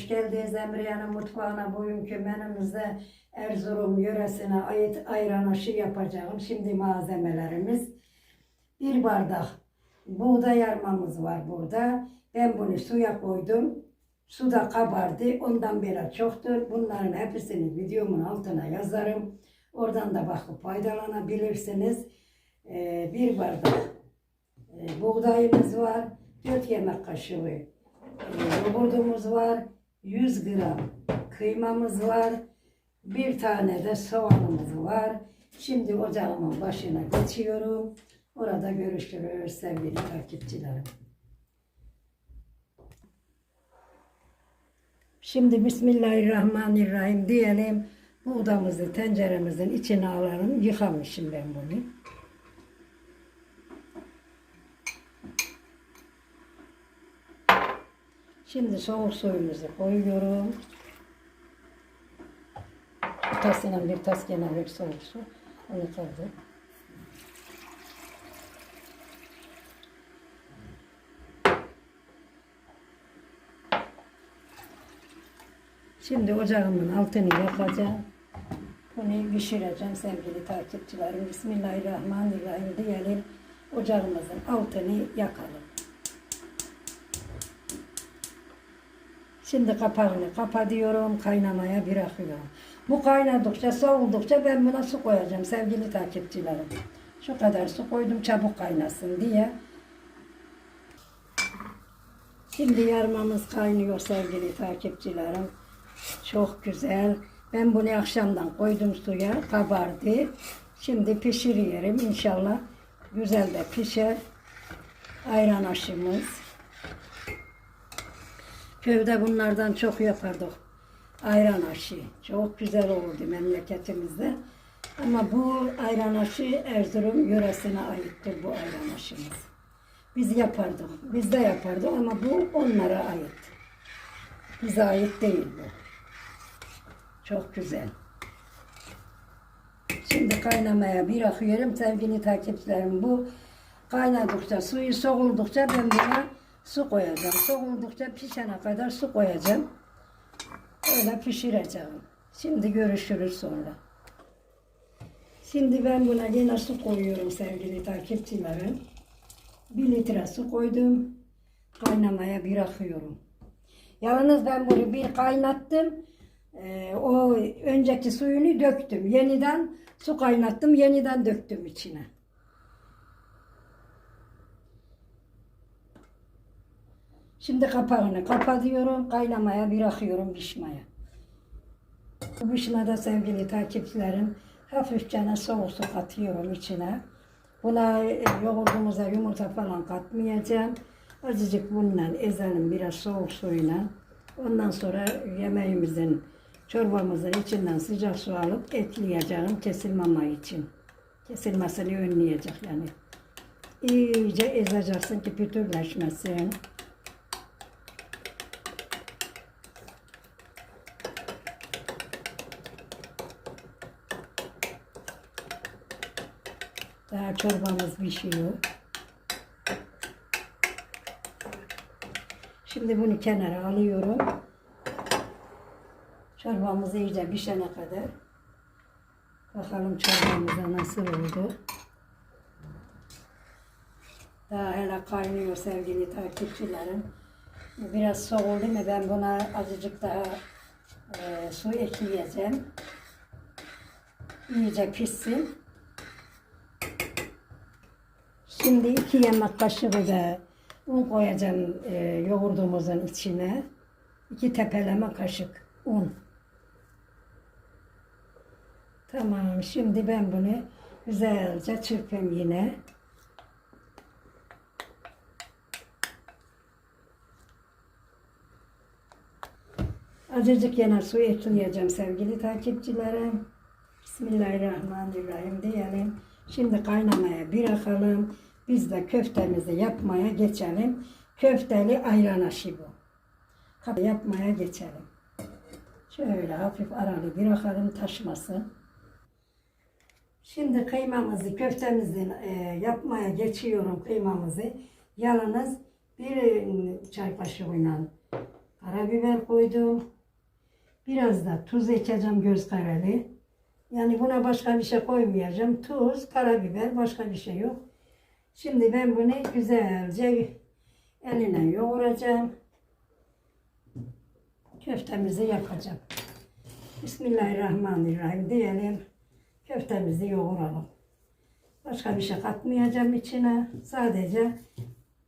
hoş geldiniz Emriye'nin mutfağına. Bugünkü menümüzde Erzurum yöresine ait ayran aşı yapacağım. Şimdi malzemelerimiz bir bardak buğday yarmamız var burada. Ben bunu suya koydum. Su da kabardı. Ondan beri çoktur. Bunların hepsini videomun altına yazarım. Oradan da bakıp faydalanabilirsiniz. Ee, bir bardak e, buğdayımız var. 4 yemek kaşığı e, yoğurdumuz var. 100 gram kıymamız var. Bir tane de soğanımız var. Şimdi ocağımın başına geçiyorum. Orada görüşürüz sevgili takipçilerim. Şimdi Bismillahirrahmanirrahim diyelim. Buğdamızı tenceremizin içine alalım. Yıkamışım ben bunu. Şimdi soğuk suyumuzu koyuyorum. Bir tasına bir tas gene bir soğuk su. Onu koydum. Şimdi ocağımın altını yakacağım. Bunu pişireceğim sevgili takipçilerim. Bismillahirrahmanirrahim diyelim. Ocağımızın altını yakalım. Şimdi kapağını kapatıyorum, kaynamaya bırakıyorum. Bu kaynadıkça, soğudukça ben buna su koyacağım sevgili takipçilerim. Şu kadar su koydum çabuk kaynasın diye. Şimdi yarmamız kaynıyor sevgili takipçilerim. Çok güzel. Ben bunu akşamdan koydum suya, kabardı. Şimdi pişiriyorum inşallah. Güzel de pişer. Ayran aşımız. Köyde bunlardan çok yapardık. Ayran aşı. Çok güzel olurdu memleketimizde. Ama bu ayran aşı Erzurum yöresine aittir bu ayran aşımız. Biz yapardık. Biz de yapardık ama bu onlara ait. Bize ait değil bu. Çok güzel. Şimdi kaynamaya bırakıyorum sevgili takipçilerim. Bu kaynadıkça, suyu soğuldukça ben buna su koyacağım. Soğudukça pişene kadar su koyacağım. Öyle pişireceğim. Şimdi görüşürüz sonra. Şimdi ben buna yine su koyuyorum sevgili takipçilerim. Bir litre su koydum. Kaynamaya bırakıyorum. Yalnız ben bunu bir kaynattım. Ee, o önceki suyunu döktüm. Yeniden su kaynattım. Yeniden döktüm içine. Şimdi kapağını kapatıyorum. Kaynamaya bırakıyorum pişmeye. Bu pişmede sevgili takipçilerim hafifçe soğuk su katıyorum içine. Buna e, yoğurdumuza yumurta falan katmayacağım. Azıcık bundan ezelim biraz soğuk suyla. Ondan sonra yemeğimizin, çorbamızın içinden sıcak su alıp ekleyeceğim kesilmeme için. Kesilmesini önleyecek yani. İyice ezeceksin ki pütürleşmesin. Daha çorbamız pişiyor. Şimdi bunu kenara alıyorum. Çorbamız iyice pişene kadar. Bakalım çorbamıza nasıl oldu. Daha hele kaynıyor sevgili takipçilerim. Biraz soğudu mu ben buna azıcık daha e, su ekleyeceğim. İyice pişsin. Şimdi iki yemek kaşığı da un koyacağım e, yoğurdumuzun içine. İki tepeleme kaşık un. Tamam şimdi ben bunu güzelce çırpayım yine. Azıcık yine su ekleyeceğim sevgili takipçilerim. Bismillahirrahmanirrahim diyelim. Şimdi kaynamaya bırakalım. Biz de köftemizi yapmaya geçelim. Köfteli ayran aşı bu. Hadi yapmaya geçelim. Şöyle hafif aralı bırakalım taşmasın. Şimdi kıymamızı, köftemizi e, yapmaya geçiyorum kıymamızı. Yalnız bir çay kaşığıyla Karabiber koydum. Biraz da tuz ekeceğim göz kararı. Yani buna başka bir şey koymayacağım. Tuz, karabiber, başka bir şey yok. Şimdi ben bunu güzelce eline yoğuracağım. Köftemizi yapacağım. Bismillahirrahmanirrahim diyelim. Köftemizi yoğuralım. Başka bir şey katmayacağım içine. Sadece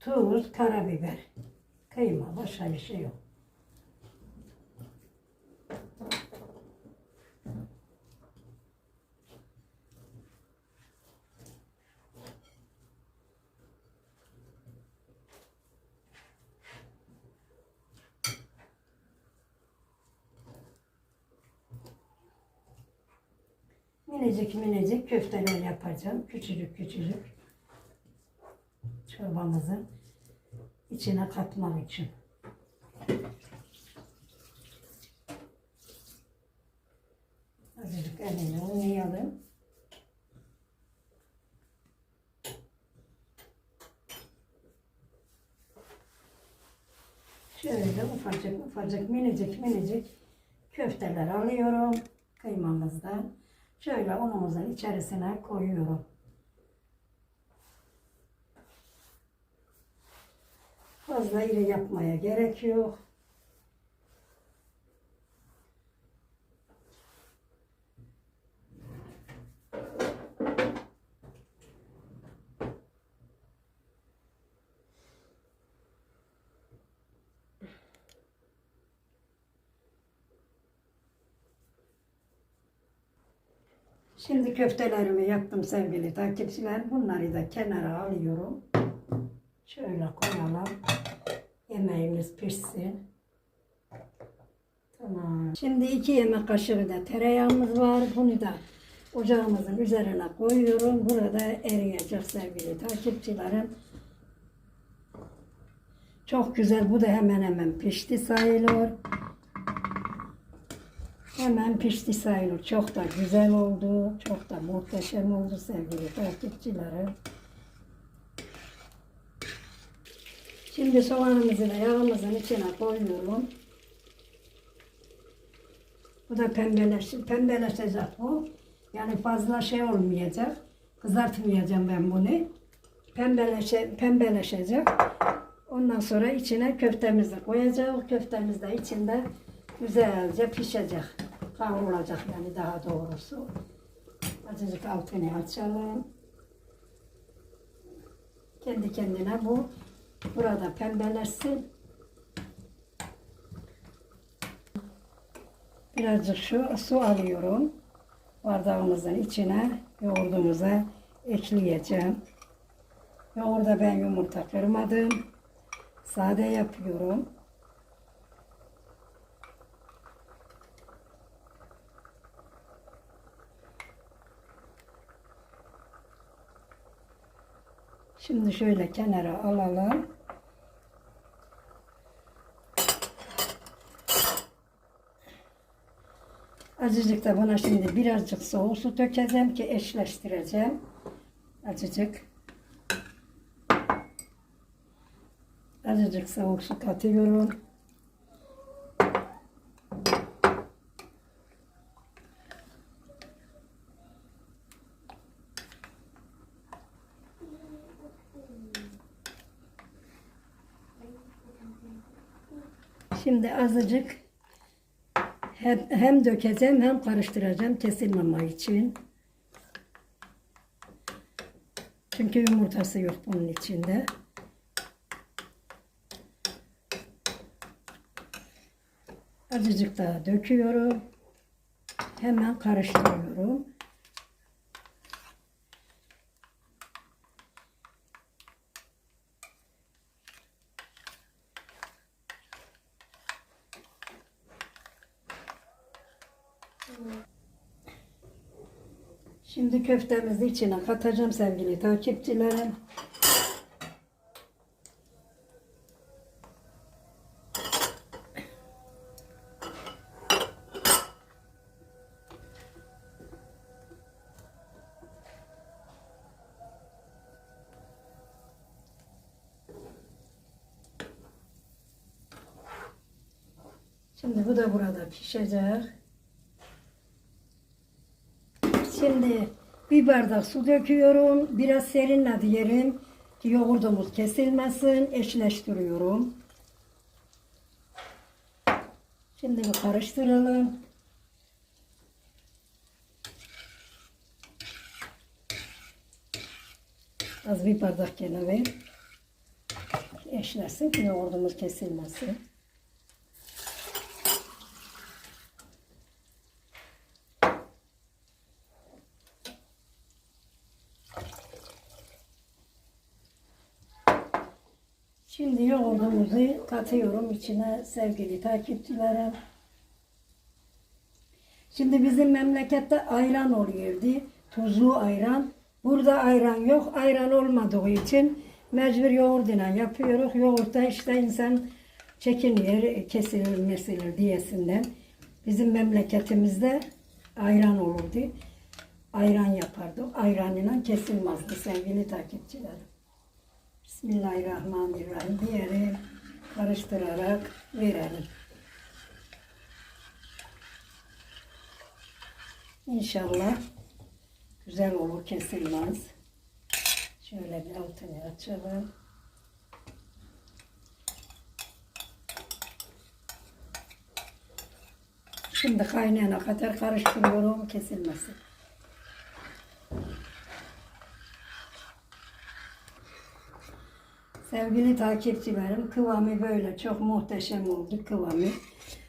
tuz, karabiber, kıyma, başka bir şey yok. Minicik minicik köfteler yapacağım. Küçücük küçücük. Çorbamızın içine katmak için. Azıcık eline oynayalım. Şöyle ufacık ufacık minicik minicik köfteler alıyorum kıymamızdan. Şöyle unumuzun içerisine koyuyorum. Fazla iri yapmaya gerek yok. Şimdi köftelerimi yaptım sevgili takipçiler. Bunları da kenara alıyorum. Şöyle koyalım. Yemeğimiz pişsin. Tamam. Şimdi iki yemek kaşığı da tereyağımız var. Bunu da ocağımızın üzerine koyuyorum. Burada eriyecek sevgili takipçilerim. Çok güzel. Bu da hemen hemen pişti sayılır. Hemen pişti sayılır. Çok da güzel oldu. Çok da muhteşem oldu sevgili takipçilerim. Şimdi soğanımızı da yağımızın içine koyuyorum. Bu da pembeleş, pembeleşecek bu. Yani fazla şey olmayacak. Kızartmayacağım ben bunu. Pembeleşe, pembeleşecek. Ondan sonra içine köftemizi koyacağız. Köftemiz de içinde güzelce pişecek. Kavrulacak yani daha doğrusu. Azıcık altını açalım. Kendi kendine bu burada pembeleşsin. Birazcık şu su alıyorum. Bardağımızın içine yoğurdumuza ekleyeceğim. Yoğurda ben yumurta kırmadım. Sade yapıyorum. Şimdi şöyle kenara alalım. Azıcık da buna şimdi birazcık soğuk su dökeceğim ki eşleştireceğim. Azıcık. Azıcık soğuk su katıyorum. Şimdi azıcık hem, hem dökeceğim hem karıştıracağım kesilmeme için. Çünkü yumurtası yok bunun içinde. Azıcık daha döküyorum. Hemen karıştırıyorum. Şimdi köftemizi içine katacağım sevgili takipçilerim. Şimdi bu da burada pişecek. Şimdi bir bardak su döküyorum. Biraz serinle diyelim ki yoğurdumuz kesilmesin. Eşleştiriyorum. Şimdi bir karıştıralım. Az bir bardak gene ver. Eşlesin ki yoğurdumuz kesilmesin. Şimdi yoğurdumuzu katıyorum içine sevgili takipçilerim. Şimdi bizim memlekette ayran oluyordu. Tuzlu ayran. Burada ayran yok. Ayran olmadığı için mecbur yoğurdla yapıyoruz. Yoğurtta işte insan çekiniyor, kesilir, mesilir diyesinden. Bizim memleketimizde ayran olurdu. Ayran yapardık. Ayranıyla kesilmezdi sevgili takipçilerim. Bismillahirrahmanirrahim diyelim. Karıştırarak verelim. İnşallah güzel olur kesilmez. Şöyle bir altını açalım. Şimdi kaynayana kadar karıştırıyorum kesilmesin. Sevgili takipçilerim kıvamı böyle çok muhteşem oldu kıvamı.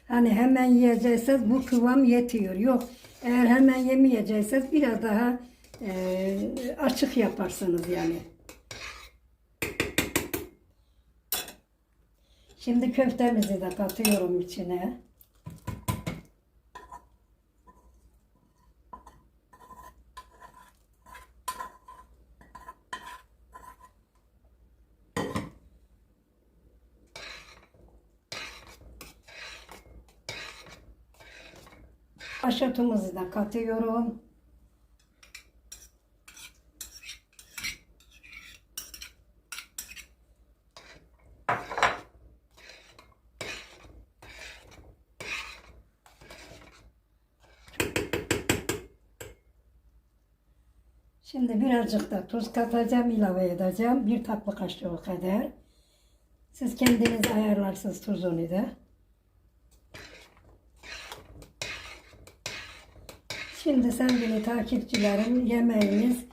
Hani hemen yiyecekseniz bu kıvam yetiyor. Yok eğer hemen yemeyecekseniz biraz daha e, açık yaparsınız yani. Şimdi köftemizi de katıyorum içine. Haşatımızı da katıyorum. Şimdi birazcık da tuz katacağım, ilave edeceğim. Bir tatlı kaşığı kadar. Siz kendiniz ayarlarsınız tuzunu da. Şimdi sevgili takipçilerim yemeğimiz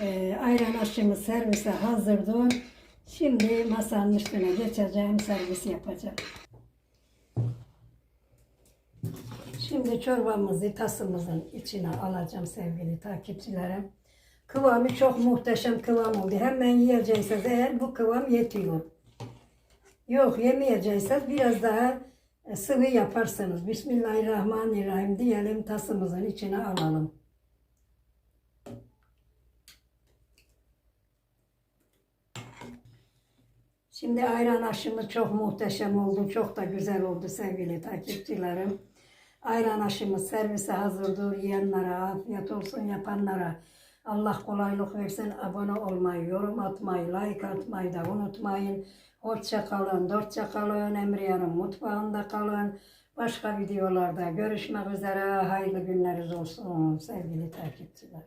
e, ayran aşımız servise hazırdır. Şimdi masanın üstüne geçeceğim, servis yapacağım. Şimdi çorbamızı tasımızın içine alacağım sevgili takipçilerim. Kıvamı çok muhteşem kıvam oldu. Hemen yiyecekseniz eğer bu kıvam yetiyor. Yok yemeyecekseniz biraz daha sıvı yaparsanız Bismillahirrahmanirrahim diyelim tasımızın içine alalım. Şimdi ayran aşımız çok muhteşem oldu. Çok da güzel oldu sevgili takipçilerim. Ayran aşımız servise hazırdır. Yiyenlere afiyet olsun yapanlara. Allah kolaylık versin. Abone olmayı, yorum atmayı, like atmayı da unutmayın. Hoşça kalın, dostça kalın. Emriyan'ın mutfağında kalın. Başka videolarda görüşmek üzere. Hayırlı günleriniz olsun sevgili takipçiler.